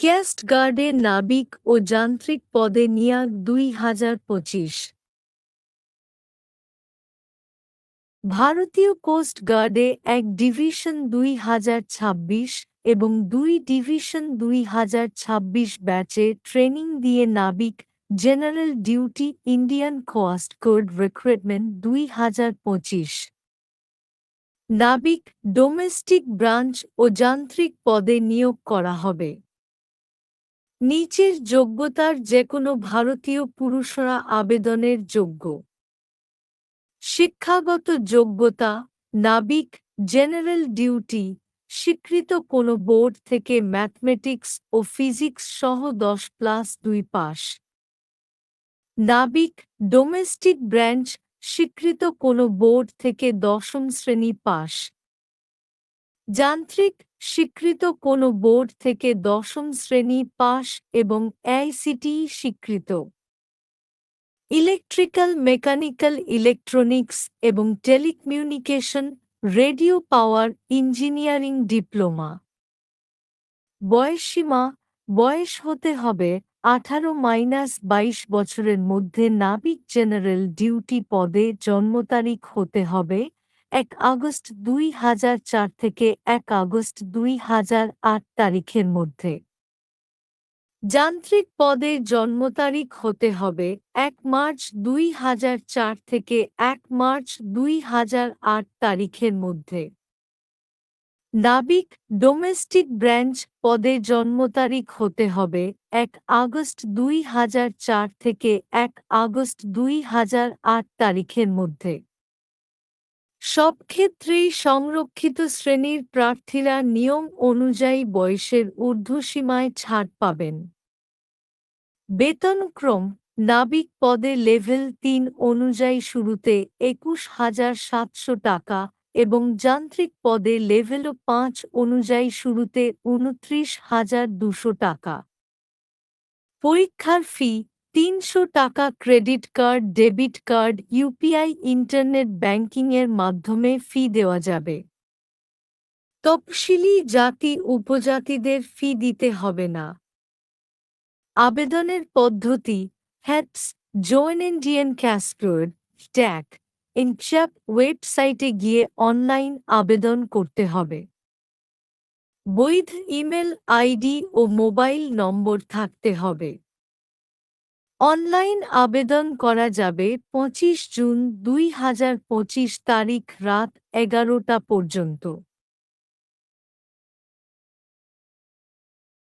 Cast গার্ডে নাবিক ও যান্ত্রিক পদে নিয়োগ দুই হাজার পঁচিশ। ভারতীয় কোস্ট গার্ডে এক ডিভিশন দুই হাজার ছাব্বিশ এবং দুই ডিভিশন দুই হাজার ছাব্বিশ ব্যাচে ট্রেনিং দিয়ে নাবিক general duty Indian coast guard recruitment দুই হাজার পঁচিশ। নাবিক ডোমেস্টিক ব্রাঞ্চ ও যান্ত্রিক পদে নিয়োগ করা হবে। নিচের যোগ্যতার যে কোনো ভারতীয় পুরুষরা আবেদনের যোগ্য। শিক্ষাগত যোগ্যতা, নাবিক, জেনারেল ডিউটি, স্বীকৃত কোনো বোর্ড থেকে ম্যাথমেটিক্স ও ফিজিক্স সহ দশ প্লাস দুই পাস নাবিক, ডোমেস্টিক ব্রাঞ্চ, স্বীকৃত কোনো বোর্ড থেকে দশম শ্রেণি পাস যান্ত্রিক স্বীকৃত কোনো বোর্ড থেকে দশম শ্রেণি পাস এবং এআইসিটি স্বীকৃত। ইলেকট্রিক্যাল, মেকানিক্যাল, ইলেকট্রনিক্স এবং telecommunication, radio power engineering diploma. বয়সসীমা, বয়স হতে হবে আঠারো মাইনাস বাইশ বছরের মধ্যে নাবিক জেনারেল ডিউটি পদে জন্ম তারিখ হতে হবে। এক আগস্ট দুই হাজার চার থেকে এক আগস্ট দুই হাজার আট তারিখের মধ্যে। যান্ত্রিক পদে জন্ম তারিখ হতে হবে এক মার্চ দুই হাজার চার থেকে এক মার্চ দুই হাজার আট তারিখের মধ্যে। নাবিক ডোমেস্টিক ব্রাঞ্চ পদে জন্ম তারিখ হতে হবে এক আগস্ট দুই হাজার চার থেকে এক আগস্ট দুই হাজার আট তারিখের মধ্যে। সব ক্ষেত্রেই সংরক্ষিত শ্রেণির প্রার্থীরা নিয়ম অনুযায়ী বয়সের ঊর্ধ্বসীমায় ছাড় পাবেন। বেতনক্রম নাবিক পদে লেভেল তিন অনুযায়ী শুরুতে একুশ হাজার সাতশো টাকা এবং যান্ত্রিক পদে লেভেল পাঁচ অনুযায়ী শুরুতে উনত্রিশ হাজার দুশো টাকা। পরীক্ষার ফি তিনশো টাকা credit card, debit card UPI internet ব্যাংকিংয়ের মাধ্যমে ফি দেওয়া যাবে। তফসিলি জাতি উপজাতিদের ফি দিতে হবে না। আবেদনের পদ্ধতি, হ্যাটস, জোয়েন ইন্ডিয়ান ক্যাসপ্রোড ট্যাক ইনচ্যাপ ওয়েবসাইটে গিয়ে অনলাইন আবেদন করতে হবে। বৈধ ইমেল আইডি ও মোবাইল নম্বর থাকতে হবে। অনলাইন আবেদন করা যাবে পঁচিশ জুন দুই হাজার পঁচিশ তারিখ রাত এগারোটা পর্যন্ত।